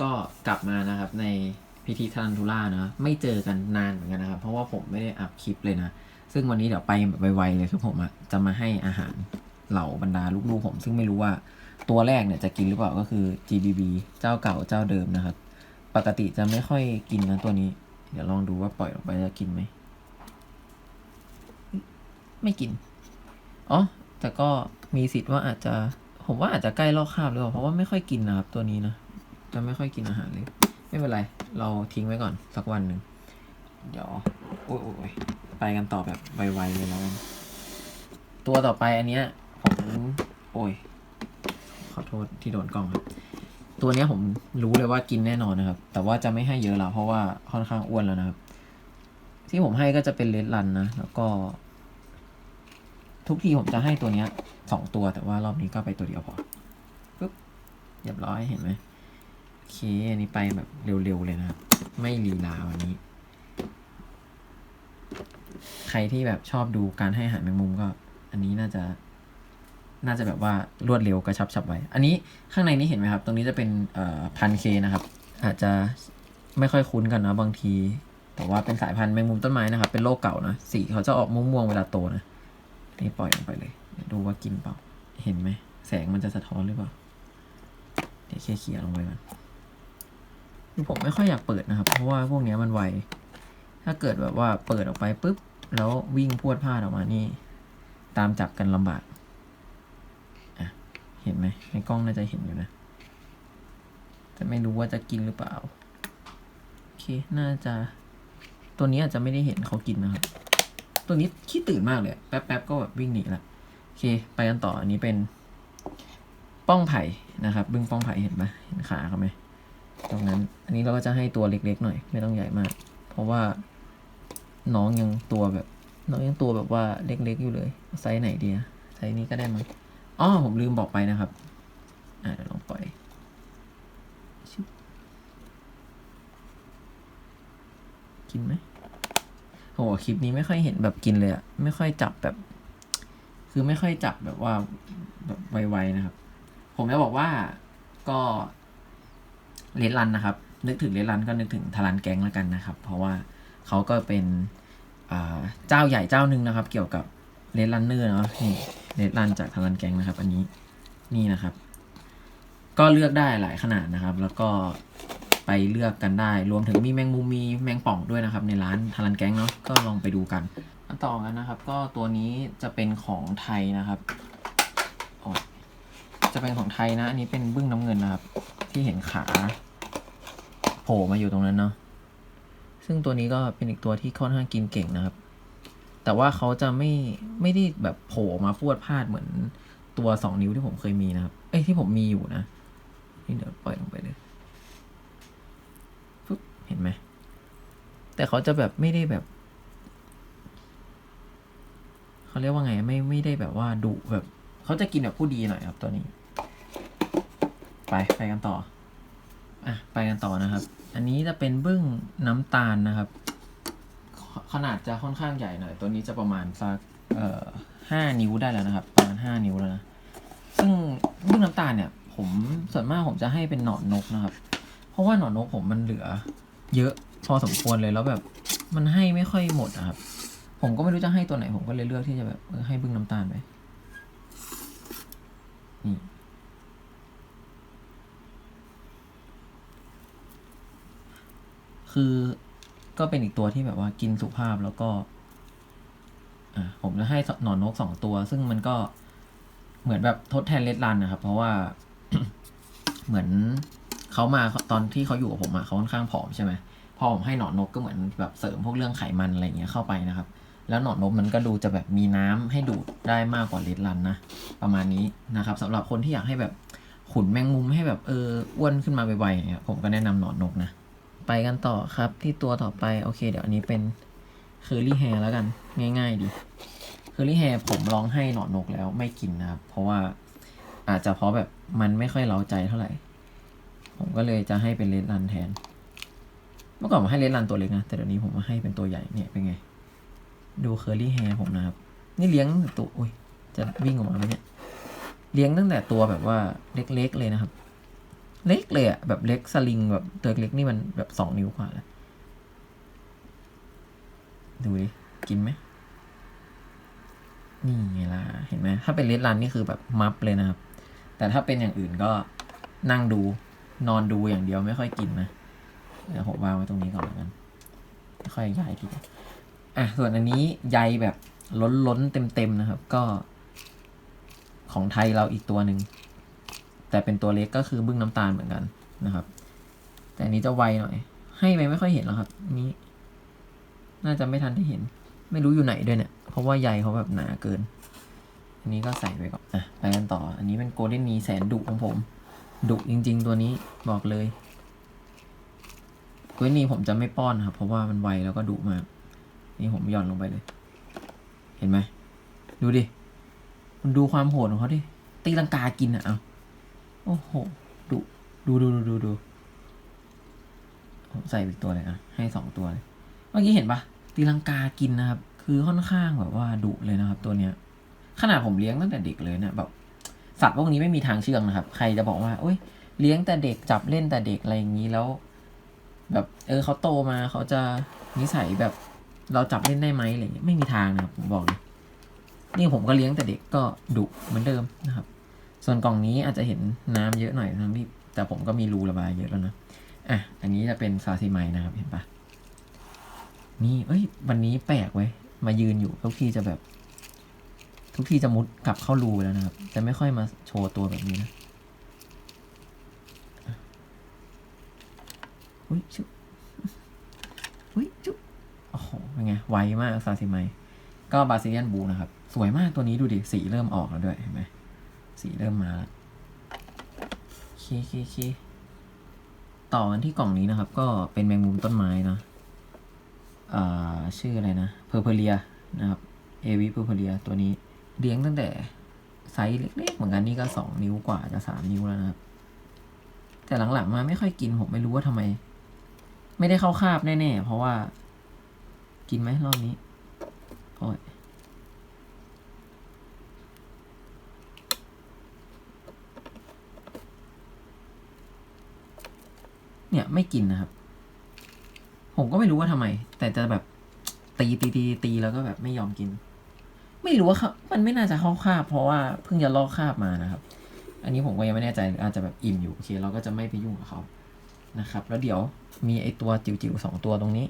ก็กลับมานะครับในพิธีทันทูล่านะ ไม่เจอกันนานเหมือนกันนะครับ เพราะว่าผมไม่ได้อัพคลิปเลยนะ ซึ่งวันนี้เดี๋ยวไปแบบไวๆเลยคือผมอะจะมาให้อาหารเหล่าบรรดาลูกๆผม ซึ่งไม่รู้ว่าตัวแรกเนี่ยจะกินหรือเปล่าก็คือ GBB เจ้าเก่าเจ้าเดิมนะครับ ปกติจะไม่ค่อยกินนะตัวนี้ เดี๋ยวลองดูว่าปล่อยออกไปจะกินไหม ไม่กิน อ๋อ แต่ก็มีสิทธิ์ว่าอาจจะ ผมว่าอาจจะใกล้ลอกคาบหรือเปล่า เพราะว่าไม่ค่อยกินนะครับตัวนี้นะ จะไม่ค่อยกินอาหารเลย ไม่เป็นไร เราทิ้งไว้ก่อนสักวันหนึ่ง เดี๋ยวโอ้ยไปกันต่อแบบไวๆเลยแล้วกันตัวต่อไปอันเนี้ยผมโอ้ย ขอโทษที่โดนกล้องครับ ตัวเนี้ยผมรู้เลยว่ากินแน่นอนนะครับ แต่ว่าจะไม่ให้เยอะแล้วเพราะว่าค่อนข้างอ้วนแล้วนะครับ ที่ผมให้ก็จะเป็นเลดรันนะ แล้วก็ ทุกทีผมจะให้ตัวเนี้ยสองตัวแต่ว่ารอบนี้ก็ไปตัวเดียวพอปึ๊บเรียบร้อยเห็นไหม เคอันนี้ไปแบบเร็วๆเลยนะ ไม่ลีลาวันนี้ ใครที่แบบชอบดูการให้อาหารแมงมุมก็ อันนี้น่าจะ น่าจะแบบว่ารวดเร็วกระชับฉับไวอันนี้ข้างในนี้เห็นไหมครับ ตรงนี้จะเป็นเอ่อพันเคนะครับ อาจจะไม่ค่อยคุ้นกันนะบางที แต่ว่าเป็นสายพันธุ์แมงมุมต้นไม้นะครับ เป็นโรคเก่านะ สีเขาจะออกม่วงๆเวลาโตนะ นี่ปล่อยลงไปเลย ดูว่ากินเปล่า เห็นไหม แสงมันจะสะท้อนหรือเปล่า เดี๋ยวเคลียร์ลงไปก่อน คือผมไม่ค่อยอยากเปิดนะครับ เพราะว่าพวกนี้มันไว ถ้าเกิดแบบว่าเปิดออกไปปุ๊บ แล้ววิ่งพวดพลาดออกมานี่ ตามจับกันลำบากอะเห็นไหมในกล้องน่าจะเห็นอยู่นะ แต่ไม่รู้ว่าจะกินหรือเปล่า โอเค น่าจะ ตัวนี้อาจจะไม่ได้เห็นเขากินนะครับ ตัวนี้ขี้ตื่นมากเลย แป๊บๆก็แบบวิ่งหนีละ โอเค ไปกันต่อ อันนี้เป็น ป้องไผ่นะครับ บึ้งป้องไผ่เห็นไหมเห็นขาเขาไหม ตรงนั้น อันนี้เราก็จะให้ตัวเล็กๆหน่อย ไม่ต้องใหญ่มาก เพราะว่าน้องยังตัวแบบ น้องยังตัวแบบว่าเล็กๆอยู่เลย ไซส์ไหนดีอะไซส์นี้ก็ได้มั้งอ๋อผมลืมบอกไปนะครับ อ่าเดี๋ยวลองปล่อยกินไหมโหคลิปนี้ไม่ค่อยเห็นแบบกินเลยอะไม่ค่อยจับแบบ คือไม่ค่อยจับแบบว่าแบบไวๆนะครับ ผมจะบอกว่าก็ เลดรันนะครับ นึกถึงเลดรันก็นึกถึงทารันแก๊งแล้วกันนะครับ เพราะว่าเขาก็เป็นเจ้าใหญ่เจ้าหนึ่งนะครับ เกี่ยวกับเลดรันเนอร์เนาะนี่เลดรันจากทารันแก๊งนะครับ อันนี้นี่นะครับ ก็เลือกได้หลายขนาดนะครับ แล้วก็ไปเลือกกันได้ รวมถึงมีแมงมุมมีแมงป่องด้วยนะครับ ในร้านทารันแก๊งเนาะก็ลองไปดูกันอันต่อกันนะครับ ก็ตัวนี้จะเป็นของไทยนะครับจะเป็นของไทยนะ อันนี้เป็นบึ้งน้ำเงินนะครับ ที่เห็นขา โผล่มาอยู่ตรงนั้นเนาะซึ่งตัวนี้ก็เป็นอีกตัวที่ค่อนข้างกินเก่งนะครับ แต่ว่าเขาจะไม่ไม่ได้แบบโผล่มาฟวดพลาดเหมือนตัวสองนิ้วที่ผมเคยมีนะครับ เอ้ยที่ผมมีอยู่นะ นี่เดี๋ยวปล่อยลงไปเลยปุ๊บเห็นไหม แต่เขาจะแบบไม่ได้แบบ เขาเรียกว่าไง ไม่ไม่ได้แบบว่าดุแบบ เขาจะกินแบบผู้ดีหน่อยครับตัวนี้ ไปไปกันต่อ อะไปกันต่อนะครับ อันนี้จะเป็นบึ้งน้ำตาลนะครับขขนาดจะค่อนข้างใหญ่หน่อย ตัวนี้จะประมาณสักเอ่อห้านิ้วได้แล้วนะครับ ประมาณห้านิ้วแล้วนะ ซึ่งบึ้งน้ำตาลเนี่ย ผมส่วนมากผมจะให้เป็นหนอนนกนะครับ เพราะว่าหนอนนกผมมันเหลือ เยอะพอสมควรเลยแล้วแบบมันให้ไม่ค่อยหมดอะครับ ผมก็ไม่รู้จะให้ตัวไหนผมก็เลยเลือกที่จะแบบให้บึ้งน้ำตาลไปนี่ คือก็เป็นอีกตัวที่แบบว่ากินสุภาพแล้วก็อะผมจะให้หนอนนกสองตัว ซึ่งมันก็เหมือนแบบทดแทนเลดรันนะครับ เพราะว่า เหมือนเขามาตอนที่เขาอยู่กับผมอะเขาค่อนข้างผอมใช่ไหมพอผมให้หนอนนกก็เหมือนแบบเสริมพวกเรื่องไขมันอะไรเงี้ยเข้าไปนะครับ แล้วหนอนนกมันก็ดูจะแบบมีน้ำให้ดูดได้มากกว่าเลดรันนะประมาณนี้นะครับสำหรับคนที่อยากให้แบบขุนแมงมุมให้แบบเอออ้วนขึ้นมาไวๆอย่างเงี้ยผมก็แนะนำหนอนนกนะ ไปกันต่อครับที่ตัวต่อไป โอเค เดี๋ยวอันนี้เป็นเคอรี่แฮร์แล้วกัน ง่าย ๆ ดีเคอรี่แฮร์ผมลองให้หนอนนกแล้วไม่กินนะครับ เพราะว่าอาจจะเพราะแบบมันไม่ค่อยเล้าใจเท่าไหร่ ผมก็เลยจะให้เป็นเลดรันแทน เมื่อก่อนผมให้เลดรันตัวเล็กนะ แต่เดี๋ยวนี้ผมมาให้เป็นตัวใหญ่เนี่ยเป็นไง ดูเคอรี่แฮร์ผมนะครับ นี่เลี้ยงตั้งแต่ตัวอุ้ยจะวิ่งออกมาไหมเนี่ยเลี้ยงตั้งแต่ตัวแบบว่าเล็กๆเลยนะครับ เล็กเลยอะแบบเล็กสลิงแบบตัวเล็กนี่มันแบบสองนิ้วกว่าเลยดูดิ กินไหม นี่ไงล่ะ เห็นไหม ถ้าเป็นเลดรันนี่คือแบบมัฟเลยนะครับ แต่ถ้าเป็นอย่างอื่นก็นั่งดู นอนดูอย่างเดียวไม่ค่อยกินนะ เดี๋ยวผมวางไว้ตรงนี้ก่อนแล้วกันไม่ค่อยย้ายทีเดียวอะ ส่วนอันนี้ใยแบบล้นล้นๆเต็มๆนะครับ ก็ ของไทยเราอีกตัวหนึ่ง แต่เป็นตัวเล็กก็คือบึ้งน้ำตาลเหมือนกันนะครับ แต่อันนี้จะไวหน่อย ให้ไปไม่ค่อยเห็นแล้วครับนนี้ น่าจะไม่ทันได้เห็น ไม่รู้อยู่ไหนด้วยเนี่ย เพราะว่าใยเขาแบบหนาเกิน อันนี้ก็ใส่ไปก่อนอะไปกันต่อ อันนี้เป็นโกลเด้นนีแสนดุของผมดุจริง ๆ ตัวนี้บอกเลยโกลเด้นนีผมจะไม่ป้อนครับ เพราะว่ามันไวแล้วก็ดุมาก นี่ผมหย่อนลงไปเลย เห็นไหมดูดิมันดูความโหดของเขาดิตีลังกากินอะเอา โอ้โหดุดูดูดูดูดูผมใส่อีกตัวเลยอะให้สองตัวเลยเมื่อกี้เห็นปะตีลังกากินนะครับ คือค่อนข้างแบบว่าดุเลยนะครับ ตัวเนี้ย ขนาดผมเลี้ยงตั้งแต่เด็กเลยเนี่ยแบบสัตว์พวกนี้ไม่มีทางเชื่องนะครับ ใครจะบอกว่าโอ้ยเลี้ยงแต่เด็กจับเล่นแต่เด็กอะไรอย่างนี้แล้ว แบบ เออเขาโตมาเขาจะนิสัยแบบเราจับเล่นได้ไหมอะไรอย่างเงี้ยไม่มีทางนะครับผมบอกเลยนี่ผมก็เลี้ยงแต่เด็กก็ดุเหมือนเดิมนะครับ ส่วนกล่องนี้อาจจะเห็นน้ำเยอะหน่อยทั้งที่แต่ผมก็มีรูระบายเยอะแล้วนะอะอันนี้จะเป็นซาซิไมนะครับเห็นปะนี่เอ้ย วันนี้แปลกเว้ยมายืนอยู่ทุกทีจะแบบ ทุกทีจะมุดกลับเข้ารูแล้วนะครับ จะไม่ค่อยมาโชว์ตัวแบบนี้นะอุ้ยชุบอุ้ยจุ๊บโอ้โหเป็นไงไวมากซาซิไมก็บาซิเลียนบูนะครับ สวยมากตัวนี้ดูดิ สีเริ่มออกแล้วด้วยเห็นไหม สีเริ่มมาแล้วเคเคเคต่อกันที่กล่องนี้นะครับ ก็เป็นแมงมุมต้นไม้เนาะอ่าชื่ออะไรนะเพอร์เพเลียนะครับเอวิเพอร์เพเลียตัวนี้เลี้ยงตั้งแต่ไซส์เล็กๆเหมือนกันนี่ก็สองนิ้วกว่าจะสามนิ้วแล้วนะครับ แต่หลังๆมาไม่ค่อยกินผมไม่รู้ว่าทำไม ไม่ได้เข้าคาบแน่ๆ เพราะว่า กินไหมรอบนี้โอ้ย เนี่ยไม่กินนะครับ ผมก็ไม่รู้ว่าทำไม แต่จะแบบตีตีตีตีแล้วก็แบบไม่ยอมกิน ไม่รู้ว่าเขามันไม่น่าจะเข้าคาบเพราะว่าเพิ่งจะลอกคาบมานะครับ อันนี้ผมก็ยังไม่แน่ใจอาจจะแบบอิ่มอยู่โอเค เราก็จะไม่ไปยุ่งกับเขานะครับ แล้วเดี๋ยวมีไอตัวจิ๋วๆสองตัวตรงนี้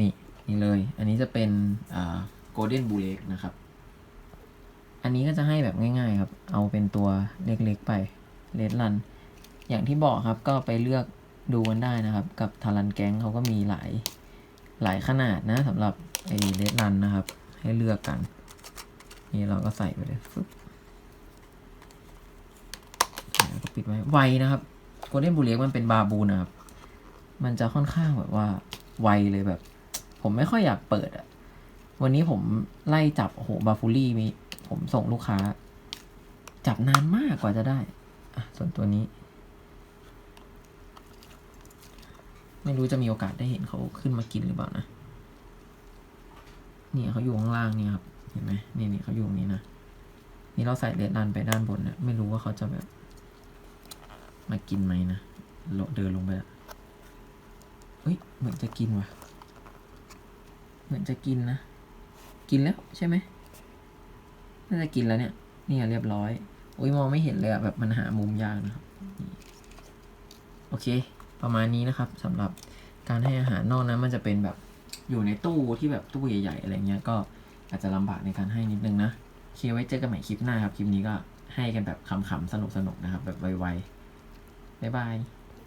นี่นี่เลย อันนี้จะเป็นอ่าโกลเด้นบูเลกนะครับ อันนี้ก็จะให้แบบง่ายๆครับ เอาเป็นตัวเล็กๆไปเลดรัน อย่างที่บอกครับก็ไปเลือก ดูกันได้นะครับ กับทารันแก๊งเขาก็มีหลายหลายขนาดนะสำหรับไอเลดรันนะครับ ให้เลือกกัน นี่เราก็ใส่ไปเลยฟึบแล้วก็ปิดไว้ไวนะครับโกลเด้นบูเล็กมันเป็นบาบูนะครับ มันจะค่อนข้างแบบว่าไวเลยแบบ ผมไม่ค่อยอยากเปิดอะวันนี้ผมไล่จับ โอ้โห บาฟูลี่มี ผมส่งลูกค้า จับนานมากกว่าจะได้ อะ ส่วนตัวนี้ ไม่รู้จะมีโอกาสได้เห็นเขาขึ้นมากินหรือเปล่านะเนี่ยเขาอยู่ข้างล่างเนี่ยครับ เห็นไหมนี่นี่เขาอยู่นี้นะ นี่เราใส่เลดดันไปด้านบนเนี่ยไม่รู้ว่าเขาจะแบบ มากินไหมนะโลเดินลงไปแล้วเฮ้ย เหมือนจะกินว่ะ เหมือนจะกินนะ กินแล้วใช่ไหมน่าจะกินแล้วเนี่ย นี่เรียบร้อย อุ้ยมองไม่เห็นเลยอะแบบมันหามุมยากนะครับ โอเค ประมาณนี้นะครับสำหรับการให้อาหารนอกนั้นมันจะเป็นแบบอยู่ในตู้ที่แบบตู้ใหญ่ๆอะไรเงี้ยก็อาจจะลำบากในการให้นิดนึงนะโอเคไว้เจอกันใหม่คลิปหน้าครับ คลิปนี้ก็ให้กันแบบขำๆสนุกๆนะครับ แบบไวๆบ๊ายบาย